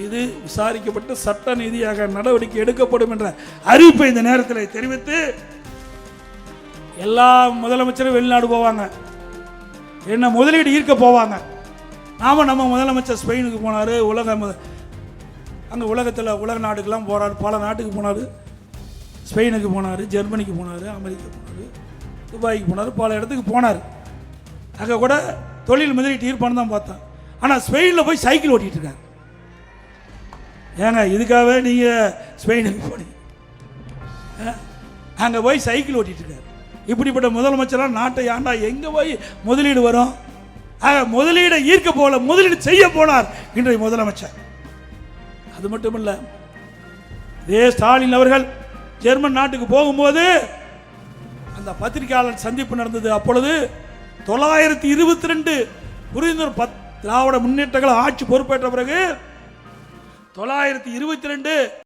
மீது விசாரிக்கப்பட்டு சட்ட நீதியாக நடவடிக்கை எடுக்கப்படும் என்ற அறிவிப்பை இந்த நேரத்தில் தெரிவித்து எல்லா முதலமைச்சரும் வெளிநாடு போவாங்க. என்ன முதலீடு ஈர்க்க போவாங்க. நாம நம்ம முதலமைச்சர் ஸ்பெயினுக்கு போனார் உலக அங்கே உலகத்தில் உலக நாடுக்கெல்லாம் போகிறார் பல நாட்டுக்கு போனார். ஸ்பெயினுக்கு போனார் ஜெர்மனிக்கு போனார் அமெரிக்கா போனார் துபாய்க்கு போனார் பல இடத்துக்கு போனார். அங்கே கூட தொழில் முதலீட்டு ஈர்ப்பான்னு தான் பார்த்தேன் ஆனால் ஸ்பெயினில் போய் சைக்கிள் ஓட்டிகிட்டு இருக்காரு ஏங்க இதுக்காகவே நீங்கள் ஸ்பெயினுக்கு போனீங்க. அங்கே போய் சைக்கிள் ஓட்டிகிட்டு இருக்காரு இப்படிப்பட்ட முதலமைச்சராக நாட்டை ஆண்டா எங்கே போய் முதலீடு வரும்? ஆக முதலீடை ஈர்க்க போல முதலீடு செய்ய போனார் இன்றைய முதலமைச்சர். அது மட்டும் இல்லை இதே ஸ்டாலின் அவர்கள் ஜெர்மன் நாட்டுக்கு போகும்போது அந்த பத்திரிகையாளர் சந்திப்பு நடந்தது. அப்பொழுது தொள்ளாயிரத்தி இருபத்தி ரெண்டு புரிந்துணர்வு பத் திராவிட முன்னேற்றங்கள் ஆட்சி பொறுப்பேற்ற பிறகு தொள்ளாயிரத்தி இருபத்தி ரெண்டு